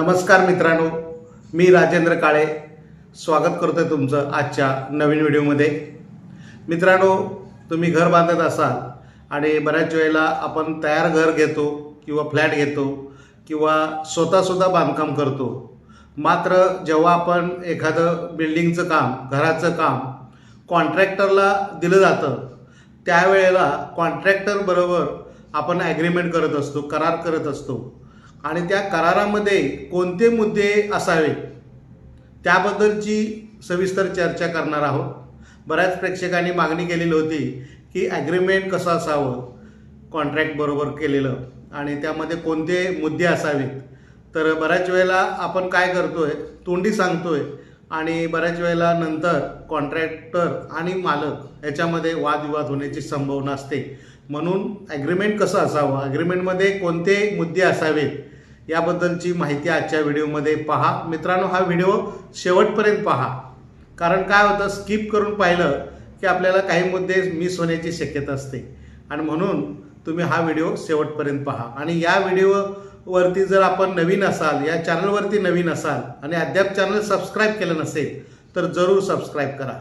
नमस्कार मित्रांनो मी राजेंद्र काळे. स्वागत करतोय तुमचं आजच्या नवीन व्हिडिओमध्ये. मित्रांनो तुम्ही घर बांधत असाल आणि बऱ्याच वेळेला आपण तयार घर घेतो किंवा फ्लॅट घेतो किंवा स्वतःसुद्धा बांधकाम करतो. मात्र जेव्हा आपण एखादं बिल्डिंगचं काम घराचं काम कॉन्ट्रॅक्टरला दिलं जातं त्यावेळेला कॉन्ट्रॅक्टरबरोबर आपण ॲग्रीमेंट करत असतो करार करत असतो. आणि त्या करारामध्ये कोणते मुद्दे असावे त्याबद्दलची सविस्तर चर्चा करणार आहोत. बऱ्याच प्रेक्षकांनी मागणी केलेली होती की ॲग्रीमेंट कसं असावं कॉन्ट्रॅक्ट बरोबर केलेलं आणि त्यामध्ये कोणते मुद्दे असावेत तर बऱ्याच वेळेला आपण काय करतो आहे तोंडी सांगतो आहे आणि बऱ्याच वेळेला नंतर कॉन्ट्रॅक्टर आणि मालक याच्यामध्ये वादविवाद होण्याची संभावना असते. म्हणून ॲग्रीमेंट कसं असावं ॲग्रीमेंटमध्ये कोणते मुद्दे असावेत याबद्दलची माहिती आजच्या व्हिडिओमध्ये पहा. मित्रांनो हा व्हिडिओ शेवटपर्यंत पहा. कारण काय होतं स्किप करून पाहिलं की आपल्याला काही मुद्दे मिस होण्याची शक्यता असते. आणि म्हणून तुम्ही हा व्हिडिओ शेवटपर्यंत पहा. आणि या व्हिडिओवरती जर आपण नवीन असाल या चॅनलवरती नवीन असाल आणि अद्याप चॅनल सबस्क्राईब केलं नसेल तर जरूर सबस्क्राईब करा.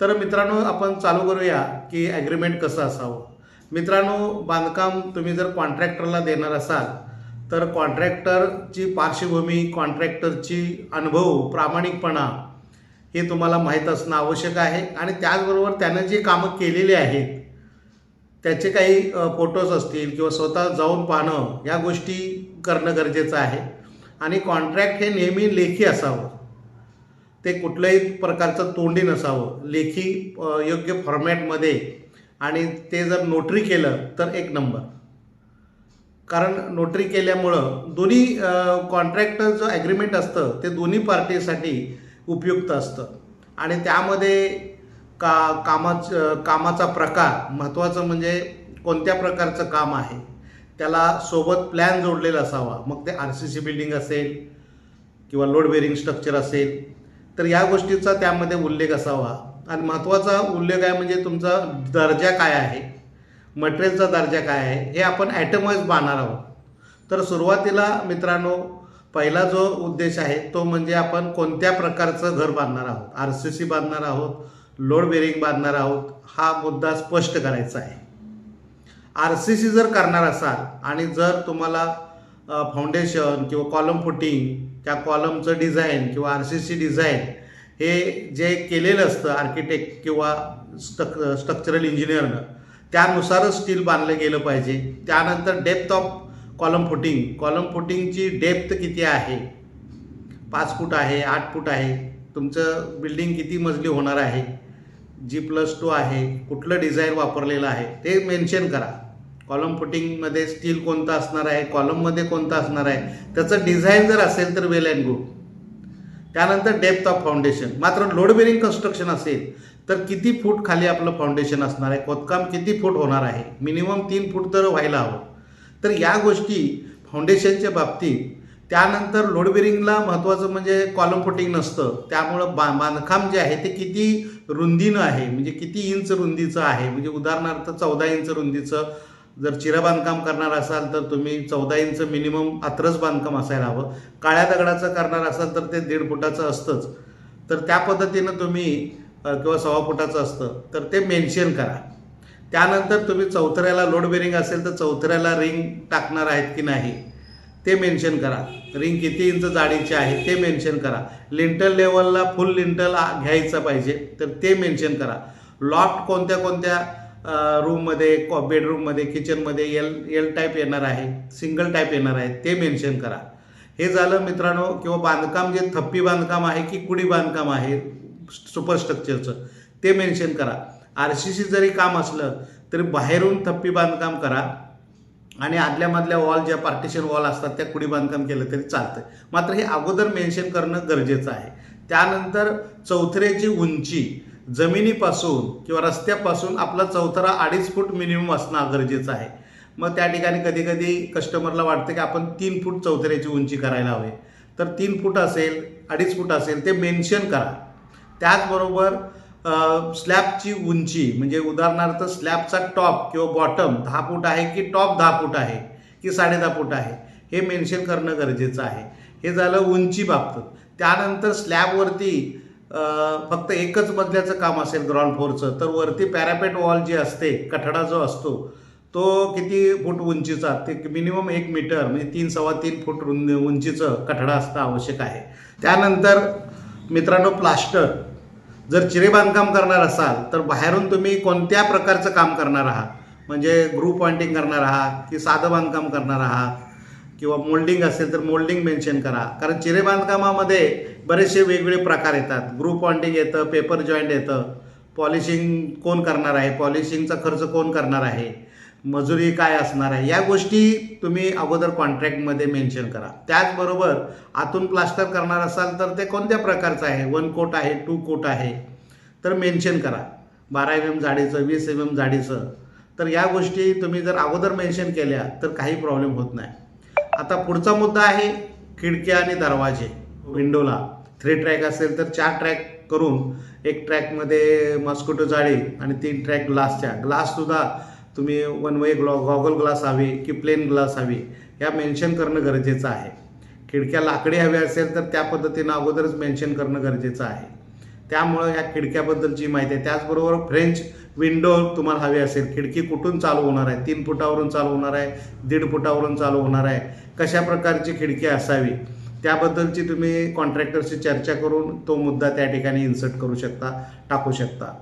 तर मित्रांनो आपण चालू करूया की ॲग्रीमेंट कसं असावं. मित्रांनो बांधकाम तुम्ही जर कॉन्ट्रॅक्टरला देणार असाल तर कॉन्ट्रॅक्टरची पार्श्वभूमी कॉन्ट्रॅक्टरची अनुभव प्रामाणिकपणा हे तुम्हाला माहीत असणं आवश्यक आहे. आणि त्याचबरोबर त्यानं जे कामं केलेली आहेत त्याचे काही फोटोज असतील किंवा स्वतः जाऊन पाहणं या गोष्टी करणं गरजेचं आहे. आणि कॉन्ट्रॅक्ट हे नेहमी लेखी असावं. ते कुठल्याही प्रकारचं तोंडी नसावं. लेखी योग्य फॉर्मॅटमध्ये आणि ते जर नोटरी केलं तर एक नंबर कारण नोटरी केल्यामुळं दोन्ही कॉन्ट्रॅक्टर जो ॲग्रीमेंट असतं ते दोन्ही पार्टीसाठी उपयुक्त असतं. आणि त्यामध्ये का कामाचं कामाचा प्रकार महत्त्वाचं म्हणजे कोणत्या प्रकारचं काम आहे त्याला सोबत प्लॅन जोडलेला असावा. मग ते आर सी सी बिल्डिंग असेल किंवा लोड बेरिंग स्ट्रक्चर असेल तर या गोष्टीचा त्यामध्ये उल्लेख असावा. आणि महत्त्वाचा उल्लेख आहे म्हणजे तुमचा दर्जा काय आहे? मटेरियलचा दर्जा काय आहे हे आपण ॲटमच बांधणार आहोत. तर सुरुवातीला मित्रांनो पहिला जो उद्देश आहे तो म्हणजे आपण कोणत्या प्रकारचं घर बांधणार आहोत? आर सी सी बांधणार आहोत लोड बेरिंग बांधणार आहोत हा मुद्दा स्पष्ट करायचा आहे. आर सी सी जर करणार असाल आणि जर तुम्हाला फाउंडेशन किंवा कॉलम फुटिंग त्या कॉलमचं डिझाईन किंवा आर सी सी डिझाईन हे जे केलेलं असतं आर्किटेक्ट किंवा स्ट्रक स्ट्रक्चरल इंजिनियरनं त्यानुसारच स्टील बांधलं गेलं पाहिजे. त्यानंतर depth of column footing column फुटिंगची depth किती आहे? पाच फूट आहे आठ फूट आहे. तुमचं बिल्डिंग किती मजली होणार आहे? जी प्लस टू आहे. कुठलं डिझाईन वापरलेलं आहे? ते मेन्शन करा. कॉलम फुटिंगमध्ये स्टील कोणतं असणार आहे? कॉलममध्ये कोणतं असणार आहे? त्याचं डिझाईन जर असेल तर वेल अँड गुड त्यानंतर डेप्थ ऑफ फाउंडेशन मात्र लोड बेरिंग कन्स्ट्रक्शन असेल. तर किती फूट खाली आपलं फाउंडेशन असणार आहे? खोदकाम किती फूट होणार आहे? मिनिमम तीन फूट तर व्हायला हवं. तर या गोष्टी फाउंडेशनच्या बाबतीत त्यानंतर लोडबेरिंगला महत्त्वाचं म्हणजे कॉलम फुटिंग नसतं. त्यामुळं बा बांधकाम जे आहे ते किती रुंदीनं आहे? म्हणजे किती इंच रुंदीचं आहे? म्हणजे उदाहरणार्थ चौदा इंच रुंदीचं जर चिरा बांधकाम करणार असाल तर तुम्ही चौदा इंच मिनिमम आत्रच बांधकाम असायला हवं. काळ्या दगडाचं करणार असाल तर ते दीड फुटाचं असतंच. तर त्या पद्धतीनं तुम्ही किंवा सव्वा फुटाचं असतं तर ते मेन्शन करा. त्यानंतर तुम्ही चौथऱ्याला लोड बेरिंग असेल तर चौथऱ्याला रिंग टाकणार आहेत की नाही ते मेन्शन करा. रिंग किती इंच जाडीचे आहे ते मेन्शन करा. लिंटल लेवलला फुल लिंटल घ्यायचं पाहिजे तर ते मेन्शन करा. लॉफ्ट कोणत्या कोणत्या रूममध्ये कॉ बेडरूममध्ये किचनमध्ये एल एल टाईप येणार आहे सिंगल टाईप येणार आहे ते मेन्शन करा. हे झालं मित्रांनो किंवा बांधकाम जे थप्पी बांधकाम आहे की कुडी बांधकाम आहे सुपरस्ट्रक्चरचं ते मेन्शन करा. आर सी सी जरी काम असलं तरी बाहेरून थप्पी बांधकाम करा. आणि आदल्यामधल्या वॉल ज्या पार्टिशन वॉल असतात त्या कुडी बांधकाम केलं तरी चालतं मात्र हे अगोदर मेन्शन करणं गरजेचं आहे. त्यानंतर चौथऱ्याची उंची जमिनीपासून किंवा रस्त्यापासून आपला चौथरा अडीच फूट मिनिमम असणं गरजेचं आहे. मग त्या ठिकाणी कधीकधी कस्टमरला वाटतं की आपण तीन फूट चौथऱ्याची उंची करायला हवे. तर तीन फूट असेल अडीच फूट असेल ते मेन्शन करा. त्याचबरोबर स्लॅबची उंची म्हणजे उदाहरणार्थ स्लॅबचा टॉप किंवा बॉटम दहा फूट आहे की टॉप दहा फूट आहे की साडे दहा फूट आहे हे मेन्शन करणं गरजेचं आहे. हे झालं उंची बाबत त्यानंतर स्लॅबवरती फक्त एकच मजल्याचं काम असेल ग्राउंड फ्लोअरचं तर वरती पॅरापेट वॉल जी असते कठडा जो असतो तो किती फूट उंचीचा ते मिनिमम एक मीटर म्हणजे तीन सव्वा तीन फूट रुंद उंचीचं कठडा असणं आवश्यक आहे. त्यानंतर मित्रांनो प्लास्टर. जर चिरे बांधकाम करणार असाल तर बाहेरून तुम्ही कोणत्या प्रकारचं काम करणार आहात? म्हणजे ग्रुप पॉइंटिंग करणार आहात की साधं बांधकाम करणार आहात? किंवा मोल्डिंग असेल तर मोल्डिंग मेन्शन करा. कारण चिरे बांधकामामध्ये बरेचसे वेगवेगळे प्रकार येतात. ग्रुप पॉइंटिंग येतं पेपर जॉईंट येतं. पॉलिशिंग कोण करणार आहे? पॉलिशिंगचा खर्च कोण करणार आहे? मजुरी काय असणार आहे? या गोष्टी तुम्ही अगोदर कॉन्ट्रॅक्टमध्ये मेन्शन करा. त्याचबरोबर आतून प्लास्टर करणार असाल तर ते कोणत्या प्रकारचं आहे? वन कोट आहे टू कोट आहे. तर मेन्शन करा. बारा एम एम जाडीचं वीस एम एम जाडीचं तर या गोष्टी तुम्ही जर अगोदर मेन्शन केल्या तर काही प्रॉब्लेम होत नाही. आता पुढचा मुद्दा आहे खिडक्या आणि दरवाजे विंडोला थ्री ट्रॅक असेल तर चार ट्रॅक करून एक ट्रॅकमध्ये मस्कुटो जाळी आणि तीन ट्रॅक ग्लासच्या ग्लाससुद्धा तुम्ही वन वे ग्लॉ गॉगल ग्लास हवी की प्लेन ग्लास हवी या मेन्शन करणं गरजेचं आहे. खिडक्या लाकडी हव्या असेल तर त्या पद्धतीनं अगोदरच मेन्शन करणं गरजेचं आहे. त्यामुळं या खिडक्याबद्दलची माहिती आहे. त्याचबरोबर फ्रेंच विंडो तुम्हाला हवी असेल. खिडकी कुठून चालू होणार आहे? तीन फुटावरून चालू होणार आहे? दीड फुटावरून चालू होणार आहे? कशा प्रकारची खिडकी असावी? त्याबद्दलची तुम्ही कॉन्ट्रॅक्टरशी चर्चा करून तो मुद्दा त्या ठिकाणी इन्सर्ट करू शकता टाकू शकता.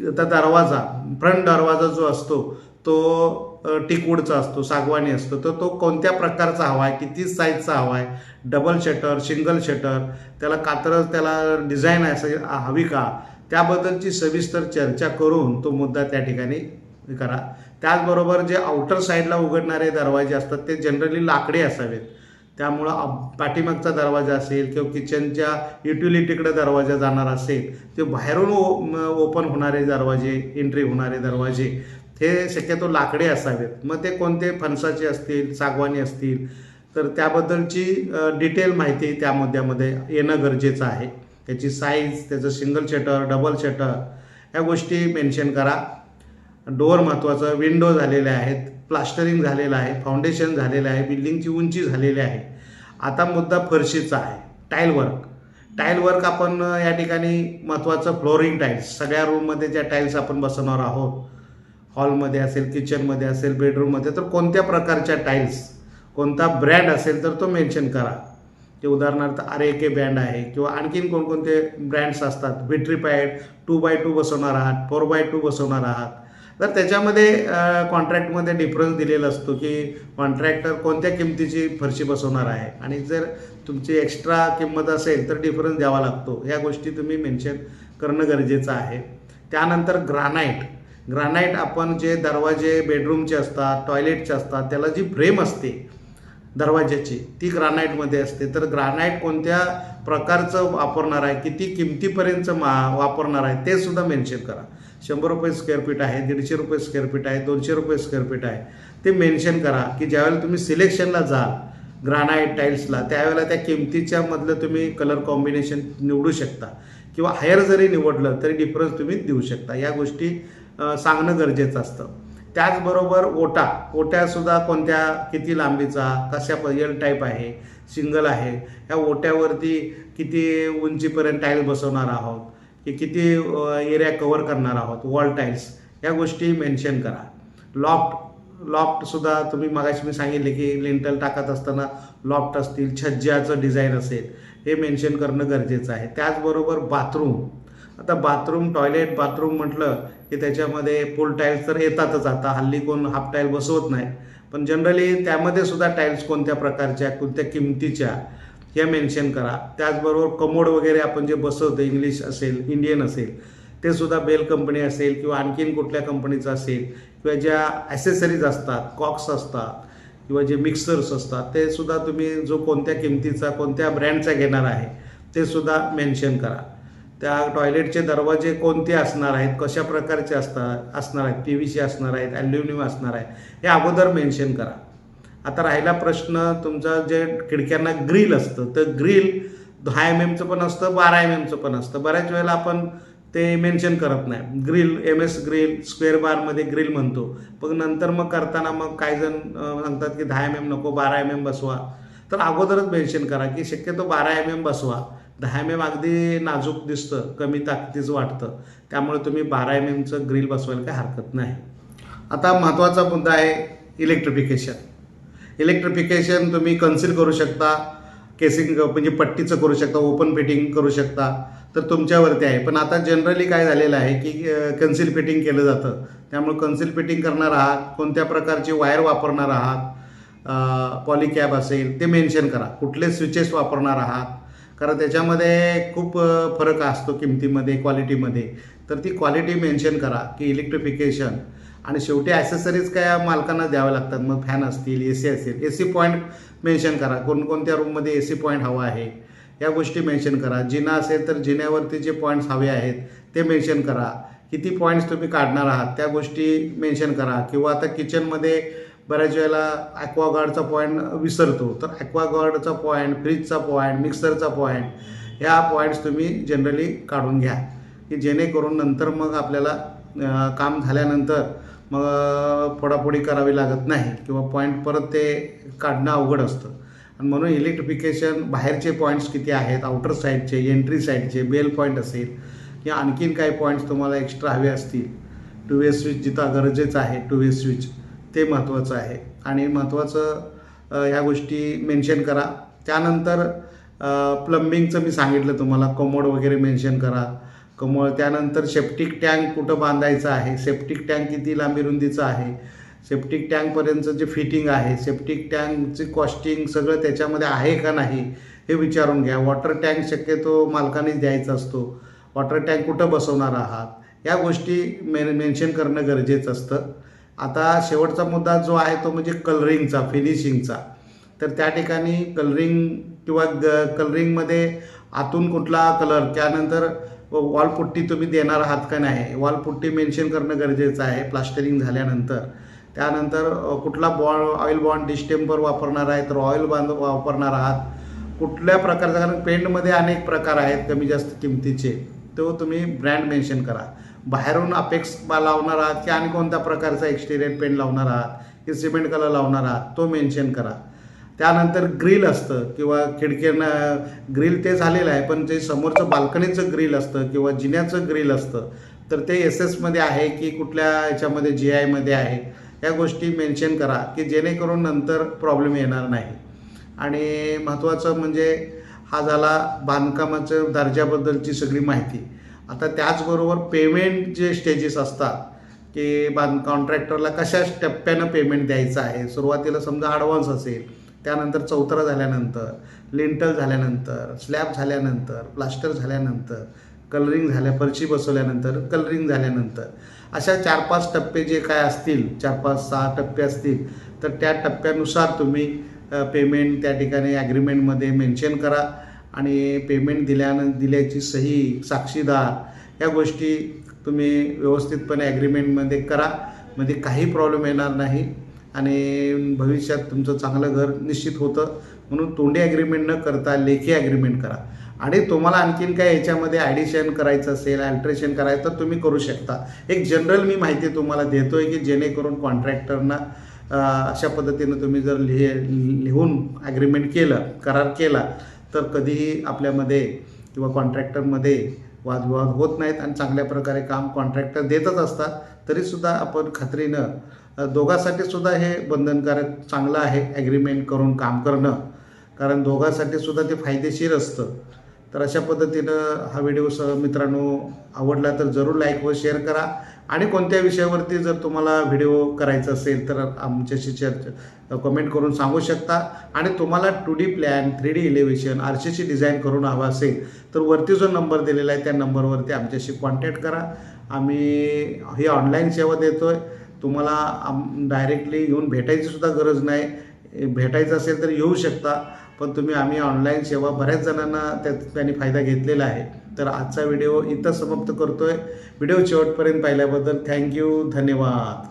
तर दरवाजा फ्रंट दरवाजा जो असतो तो टिकवूडचा असतो सागवानी असतो. तर तो कोणत्या प्रकारचा हवा आहे? किती साईजचा हवा आहे? डबल शटर सिंगल शटर त्याला कात्रज त्याला डिझाईन आहे असं हवी का? त्याबद्दलची सविस्तर चर्चा करून तो मुद्दा त्या ठिकाणी करा. त्याचबरोबर जे आउटर साईडला उघडणारे दरवाजे असतात ते जनरली लाकडी असावेत. त्यामुळं पाठीमागचा दरवाजा असेल किंवा किचनच्या युटिलिटीकडे दरवाजा जाणार असेल ते बाहेरून ओपन होणारे दरवाजे एंट्री होणारे दरवाजे हे शक्यतो लाकडे असावेत. मग ते कोणते फणसाचे असतील सागवानी असतील तर त्याबद्दलची डिटेल माहिती त्या मुद्द्यामध्ये येणं गरजेचं आहे. त्याची साईज त्याचं सिंगल शटर डबल शटर ह्या गोष्टी मेन्शन करा. डोअर महत्त्वाचं विंडो झालेले आहेत प्लास्टरिंग झालेलं आहे फाउंडेशन झालेलं आहे बिल्डिंगची उंची झालेली आहे. आता मुद्दा फरशीचा आहे टाईल वर्क टाईल वर्क आपण या ठिकाणी महत्त्वाचं फ्लोरिंग टाईल्स सगळ्या रूममध्ये ज्या टाईल्स आपण बसवणार आहोत हॉलमध्ये असेल किचनमध्ये असेल बेडरूममध्ये तर कोणत्या प्रकारच्या टाईल्स कोणता ब्रँड असेल तर तो मेन्शन करा. ते उदाहरणार्थ आर ए के ब्रँड आहे किंवा आणखीन कोणकोणते ब्रँड्स असतात विट्रीपाईड टू बाय टू बसवणार आहात फोर बाय टू बसवणार आहात. तर त्याच्यामध्ये कॉन्ट्रॅक्टमध्ये डिफरन्स दिलेला असतो की कॉन्ट्रॅक्टर कोणत्या किमतीची फरशी बसवणार आहे. आणि जर तुमची एक्स्ट्रा किंमत असेल तर डिफरन्स द्यावा लागतो. ह्या गोष्टी तुम्ही मेन्शन करणं गरजेचं आहे. त्यानंतर ग्रानाईट ग्रानाईट आपण जे दरवाजे बेडरूमचे असतात टॉयलेटचे असतात त्याला जी फ्रेम असते दरवाज्याची ती ग्रानाईटमध्ये असते. तर ग्रानाईट कोणत्या प्रकारचं वापरणार आहे किती किमतीपर्यंतचं मा वापरणार आहे ते सुद्धा मेन्शन करा. शंभर रुपये स्क्वेअर फीट आहे दीडशे रुपये स्क्वेअर फीट आहे दोनशे रुपये स्क्वेअर फीट आहे ते मेन्शन करा की ज्यावेळेला तुम्ही सिलेक्शनला जाल ग्रानाईट टाईल्सला त्यावेळेला त्या किमतीच्या मधलं तुम्ही कलर कॉम्बिनेशन निवडू शकता. किंवा हायर जरी निवडलं तरी डिफरन्स तुम्ही देऊ शकता. या गोष्टी सांगणं गरजेचं असतं. त्याचबरोबर ओटा ओट्यासुद्धा कोणत्या किती लांबीचा कशा एल टाईप आहे सिंगल आहे ह्या ओट्यावरती किती उंचीपर्यंत टाईल्स बसवणार आहोत की किती एरिया कवर करणार आहोत वॉल टाईल्स या गोष्टी मेन्शन करा. लॉफ्ट लॉफ्टसुद्धा तुम्ही मगाशी मी सांगितले की लिंटल टाकत असताना लॉफ्ट असतील छज्ज्याचं डिझाईन असेल हे मेन्शन करणं गरजेचं आहे. त्याचबरोबर बाथरूम आता बाथरूम टॉयलेट बाथरूम म्हटलं की त्याच्यामध्ये फुल टाईल्स तर येतातच आता. हल्ली कोण हाफ टाईल बसवत नाही. पण जनरली त्यामध्ये सुद्धा टाईल्स कोणत्या प्रकारच्या कोणत्या किमतीच्या हे मेन्शन करा. त्याचबरोबर कमोड वगैरे आपण जे बसवतो इंग्लिश असेल इंडियन असेल ते सुद्धा बेल कंपनी असेल किंवा आणखीन कुठल्या कंपनीचं असेल किंवा ज्या ॲसेसरीज असतात कॉक्स असतात किंवा जे मिक्सर्स असतात ते सुद्धा तुम्ही जो कोणत्या किमतीचा कोणत्या ब्रँडचा घेणार आहे ते सुद्धा मेन्शन करा. त्या टॉयलेटचे दरवाजे कोणते असणार आहेत कशा प्रकारचे असतात असणार आहेत पी व्ही सी असणार आहेत ॲल्युमिनियम असणार आहे हे अगोदर मेन्शन करा. आता राहिला प्रश्न तुमचा जे खिडक्यांना ग्रिल असतं तर ग्रिल दहा एम एमचं पण असतं बारा एम एमचं पण असतं. बऱ्याच वेळेला आपण ते मेन्शन करत नाही. Grill M S grill square बारमध्ये ग्रिल म्हणतो. पण नंतर मग करताना मग काही जण सांगतात की दहा एम एम नको बारा एम एम बसवा. तर अगोदरच मेन्शन करा की शक्यतो बारा एम एम बसवा. दहा एम एम अगदी नाजूक दिसतं कमी ताकदीचं वाटतं. त्यामुळे तुम्ही बारा एम एमचं ग्रिल बसवायला काही हरकत नाही. आता महत्त्वाचा मुद्दा आहे इलेक्ट्रिफिकेशन इलेक्ट्रिफिकेशन तुम्ही कन्सिल करू शकता केसिंग म्हणजे पट्टीचं करू शकता ओपन फिटिंग करू शकता तर तुमच्यावरती आहे. पण आता जनरली काय झालेलं आहे की कन्सिल फिटिंग केलं जातं. त्यामुळे कन्सिल फिटिंग करणार आहात कोणत्या प्रकारची वायर वापरणार आहात पॉलिकॅब असेल ते मेन्शन करा. कुठले स्विचेस वापरणार आहात कारण त्याच्यामध्ये खूप फरक असतो किमतीमध्ये क्वालिटीमध्ये तर ती क्वालिटी मेन्शन करा की इलेक्ट्रिफिकेशन आणि शेवटी ॲसेसरीज काय मालकांना द्याव्या लागतात. मग फॅन असतील ए सी असेल. ए सी पॉईंट मेन्शन करा. कोणकोणत्या रूममध्ये ए सी पॉईंट हवा आहे या गोष्टी मेन्शन करा. जिना असेल तर जिन्यावरती जे पॉईंट्स हवे आहेत ते मेन्शन करा. किती पॉईंट्स तुम्ही काढणार आहात त्या गोष्टी मेन्शन करा. किंवा आता किचनमध्ये बऱ्याच वेळेला ॲक्वागार्डचा पॉईंट विसरतो. तर ॲक्वागार्डचा पॉईंट फ्रीजचा पॉईंट मिक्सरचा पॉईंट ह्या पॉईंट्स तुम्ही जनरली काढून घ्या. की जेणेकरून नंतर मग आपल्याला काम झाल्यानंतर मग फोडाफोडी करावी लागत नाही किंवा पॉईंट परत ते काढणं अवघड असतं. आणि म्हणून इलेक्ट्रिफिकेशन बाहेरचे पॉईंट्स किती आहेत आउटर साईडचे एंट्री साईडचे बेल पॉईंट असेल किंवा आणखीन काही पॉईंट्स तुम्हाला एक्स्ट्रा हवे असतील. टू वे स्विच जिथं गरजेचं आहे टू वे स्विच ते महत्त्वाचं आहे. आणि महत्त्वाचं ह्या गोष्टी मेन्शन करा. त्यानंतर प्लंबिंगचं मी सांगितलं तुम्हाला. कमोड वगैरे मेन्शन करा. कमोड त्यानंतर सेप्टिक टँक कुठं बांधायचं आहे? सेप्टिक टँक किती लांबी रुंदीचं आहे? सेप्टिक टँकपर्यंतचं जे फिटिंग आहे सेप्टिक टँकची कॉस्टिंग सगळं त्याच्यामध्ये आहे का नाही हे विचारून घ्या. वॉटर टँक शक्यतो मालकानेच द्यायचा असतो. वॉटर टँक कुठं बसवणार आहात? या गोष्टी मेन मेन्शन करणं गरजेचं असतं. आता शेवटचा मुद्दा जो आहे तो म्हणजे कलरिंगचा फिनिशिंगचा. तर त्या ठिकाणी कलरिंग किंवा ग कलरिंगमध्ये आतून कुठला कलर त्यानंतर वॉलपुट्टी तुम्ही देणार आहात का नाही? वॉलपुट्टी मेन्शन करणं गरजेचं आहे प्लास्टरिंग झाल्यानंतर. त्यानंतर कुठला बॉ ऑइल बॉन्ड डिस्टेम्पर वापरणार आहे तर ऑइल बांध वापरणार आहात. कुठल्या प्रकारचा कारण पेंटमध्ये अनेक प्रकार आहेत कमी जास्त किमतीचे तो तुम्ही ब्रँड मेन्शन करा. बाहेरून अपेक्स लावणार आहात की आणि कोणत्या प्रकारचा एक्सटेरियर पेंट लावणार आहात की सिमेंट कलर लावणार आहात तो मेन्शन करा. त्यानंतर ग्रिल असतं किंवा खिडक्यांना ग्रिल ते झालेलं आहे पण जे समोरचं बाल्कनीचं ग्रिल असतं किंवा जिन्याचं ग्रिल असतं तर ते एस एसमध्ये आहे की कुठल्या याच्यामध्ये जी आयमध्ये आहे या गोष्टी मेन्शन करा की जेणेकरून नंतर प्रॉब्लेम येणार नाही. आणि महत्त्वाचं म्हणजे हा झाला बांधकामाचं दर्जाबद्दलची सगळी माहिती. आता त्याचबरोबर पेमेंट जे स्टेजेस असतात की बांध कॉन्ट्रॅक्टरला कशा टप्प्यानं पेमेंट द्यायचं आहे? सुरुवातीला समजा ॲडव्हान्स असेल त्यानंतर चौथरा झाल्यानंतर लिंटल झाल्यानंतर स्लॅब झाल्यानंतर प्लास्टर झाल्यानंतर कलरिंग झाल्या पर्ची बसवल्यानंतर कलरिंग झाल्यानंतर. अशा चार पाच टप्पे जे काय असतील चार पाच सहा टप्पे असतील तर त्या टप्प्यानुसार तुम्ही पेमेंट त्या ठिकाणी ॲग्रीमेंटमध्ये मेन्शन करा. आणि पेमेंट दिल्यानं दिल्याची सही साक्षीदार या गोष्टी तुम्ही व्यवस्थितपणे ॲग्रीमेंटमध्ये करा. म्हणजे काही प्रॉब्लेम येणार नाही. आणि भविष्यात तुमचं चांगलं घर निश्चित होतं. म्हणून तोंडी ॲग्रीमेंट न करता लेखी ॲग्रीमेंट करा. आणि तुम्हाला आणखीन काय याच्यामध्ये ॲडिशन करायचं असेल अल्ट्रेशन करायचं तर तुम्ही करू शकता. एक जनरल मी माहिती तुम्हाला देतो आहे की जेणेकरून कॉन्ट्रॅक्टरना अशा पद्धतीनं तुम्ही जर लिहि लिहून ॲग्रीमेंट केलं करार केला तर कधीही आपल्यामध्ये किंवा कॉन्ट्रॅक्टरमध्ये वादविवाद होत नाहीत आणि चांगल्या प्रकारे काम कॉन्ट्रॅक्टर देतच असतात तरीसुद्धा आपण खात्रीनं अ, दोघांसाठी सुद्धा हे बंधनकारक चांगलं आहे ॲग्रीमेंट करून काम करणं. कारण दोघांसाठी सुद्धा ते फायदेशीर असतं. तर अशा पद्धतीनं हा व्हिडिओ स मित्रांनो आवडला तर जरूर लाईक व शेअर करा. आणि कोणत्या विषयावरती जर तुम्हाला व्हिडिओ करायचा असेल तर आमच्याशी चर्चा कमेंट करून सांगू शकता. आणि तुम्हाला two D plan three D elevation आरशीची design करून हवा असेल तर वरती जो नंबर दिलेला आहे त्या नंबरवरती आमच्याशी कॉन्टॅक्ट करा. आम्ही ही ऑनलाईन सेवा देतो आहे तुम्हाला आम डायरेक्टली येऊन भेटायची सुद्धा गरज नाही. भेटायचं असेल तर येऊ शकता. पण तुम्ही आम्ही ऑनलाईन सेवा बऱ्याच जणांना त्या त्यांनी फायदा घेतलेला आहे. तर आजचा व्हिडिओ इथं समाप्त करतो आहे व्हिडिओ शेवटपर्यंत पाहिल्याबद्दल थँक्यू धन्यवाद.